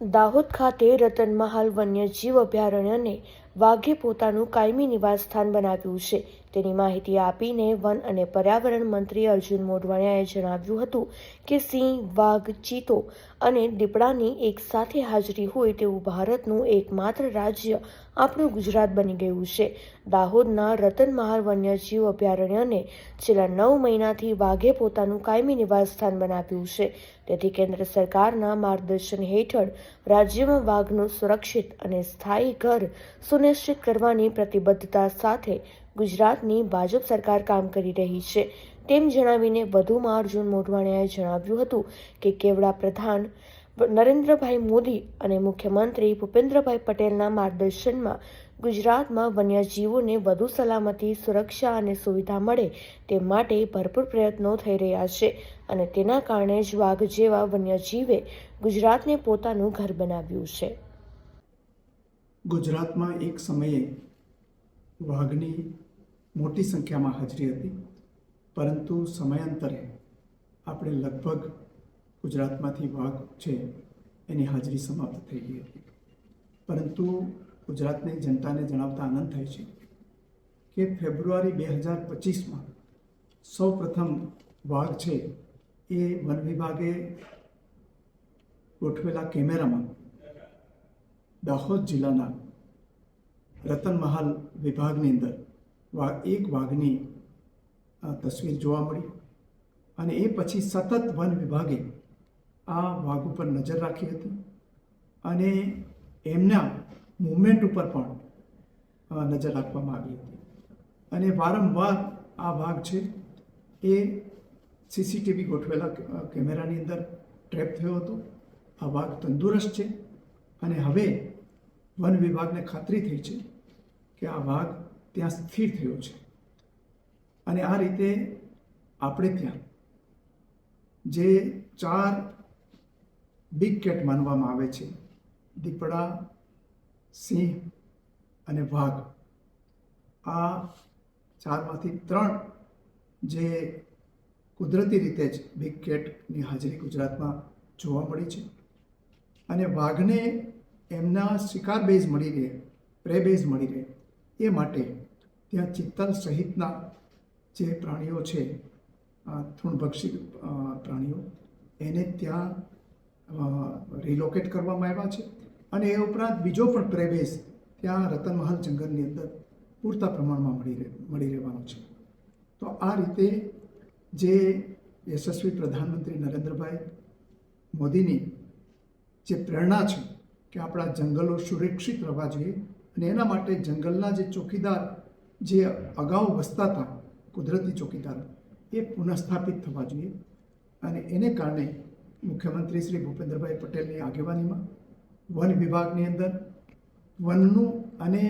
દાહોદ ખાતે રતનમહાલ વન્યજીવ અભયારણ્યને વાઘે પોતાનું કાયમી નિવાસસ્થાન બનાવ્યું છે. તેની માહિતી આપીને વન અને પર્યાવરણ મંત્રી અર્જુન મોઢવાણિયાએ જણાવ્યું હતું કે સિંહ, વાઘ, ચીતો અને દીપડાની એક સાથે હાજરી હોય તેવું ભારતનું એકમાત્ર રાજ્ય આપણું ગુજરાત બની ગયું છે. દાહોદના રતનમહાલ વન્યજીવ અભયારણ્યને છેલ્લા નવ મહિનાથી વાઘે પોતાનું કાયમી નિવાસસ્થાન બનાવ્યું છે. તેથી કેન્દ્ર સરકારના માર્ગદર્શન હેઠળ રાજ્યમાં વાઘનું સુરક્ષિત અને સ્થાયી ઘર સુનિશ્ચિત કરવાની પ્રતિબદ્ધતા સાથે ગુજરાતની ભાજપ સરકાર કામ કરી રહી છે. તેમ જણાવીને વધુમાં અર્જુન મોઢવાણિયાએ જણાવ્યું હતું કે કેવડા પ્રધાન નરેન્દ્રભાઈ મોદી અને મુખ્યમંત્રી ભૂપેન્દ્રભાઈ પટેલના માર્ગદર્શનમાં ગુજરાતમાં વન્યજીવોને વધુ સલામતી, સુરક્ષા અને સુવિધા મળે તે માટે ભરપૂર પ્રયત્નો થઈ રહ્યા છે અને તેના કારણે જ વાઘ જેવા વન્યજીવે ગુજરાતને પોતાનું ઘર બનાવ્યું છે. ગુજરાતમાં એક સમયે વાઘની મોટી સંખ્યામાં હાજરી હતી. પરંતુ સમયાંતરે આપણે લગભગ ગુજરાતમાંથી વાઘ છે એની હાજરી સમાપ્ત થઈ ગઈ હતી. પરંતુ ગુજરાતની જનતાને જણાવતા આનંદ થાય છે કે ફેબ્રુઆરી બે હજાર પચીસમાં સૌ પ્રથમ વાઘ છે એ વન વિભાગે ગોઠવેલા કેમેરામાં દાહોદ જિલ્લાના રતનમહાલ વિભાગની અંદર એક વાઘની તસવીર જોવા મળી અને એ પછી સતત વન વિભાગે આ વાઘ ઉપર નજર રાખી હતી અને એમના મુવમેન્ટ ઉપર પણ નજર રાખવામાં આવી હતી. અને વારંવાર આ વાઘ છે એ સીસીટીવી ગોઠવેલા કેમેરાની અંદર ટ્રેપ થયો હતો. આ વાઘ તંદુરસ્ત છે. અને હવે વન વિભાગને ખાતરી થઈ છે કે આ વાઘ ત્યાં સ્થિર થયો છે. અને આ રીતે આપણે ત્યાં જે ચાર બિગ કેટ માનવામાં આવે છે, દીપડા, સિંહ અને વાઘ, આ ચારમાંથી ત્રણ જે કુદરતી રીતે જ બિગ કેટની હાજરી ગુજરાતમાં જોવા મળી છે. અને વાઘને એમના શિકાર બેઝ મળી રહે, પ્રે બેઝ મળી રહે. એ માટે ત્યાં ચિત્તલ સહિતના જે પ્રાણીઓ છે તૃણભક્ષી પ્રાણીઓ, એને ત્યાં રિલોકેટ કરવામાં આવ્યા છે. અને એ ઉપરાંત બીજો પણ પ્રેવેશ ત્યાં રતનમહાલ જંગલની અંદર પૂરતા પ્રમાણમાં મળી રહે, મળી રહેવાનો છે. તો આ રીતે જે યશસ્વી પ્રધાનમંત્રી નરેન્દ્રભાઈ મોદીની જે પ્રેરણા છે કે આપણા જંગલો સુરક્ષિત રહેવા જોઈએ અને એના માટે જંગલના જે ચોકીદાર જે અગાઉ વસતા હતા, કુદરતી ચોકીદાર, એ પુનઃસ્થાપિત થવા જોઈએ. અને એને કારણે મુખ્યમંત્રી શ્રી ભૂપેન્દ્રભાઈ પટેલની આગેવાનીમાં વન વિભાગની અંદર વનનું અને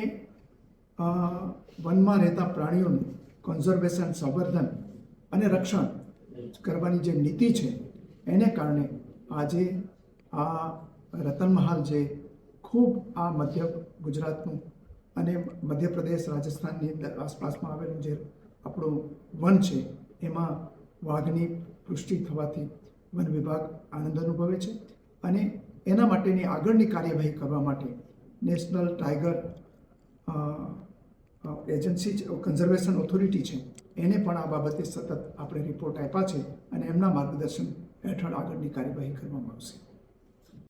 વનમાં રહેતા પ્રાણીઓનું કન્ઝર્વેશન સંવર્ધન અને રક્ષણ કરવાની જે નીતિ છે, એને કારણે આજે આ રતનમહાલ જે ખૂબ આ મધ્ય ગુજરાતનું અને મધ્યપ્રદેશ, રાજસ્થાનની આસપાસમાં આવેલું જે આપણું વન છે, એમાં વાઘની પુષ્ટિ થવાથી વન વિભાગ આનંદ અનુભવે છે અને એના માટેની આગળની કાર્યવાહી કરવા માટે national tiger agency conservation authority છે, એને પણ આ બાબતે સતત આપણે રિપોર્ટ આપ્યા છે અને એમના માર્ગદર્શન હેઠળ આગળની કાર્યવાહી કરવામાં આવશે.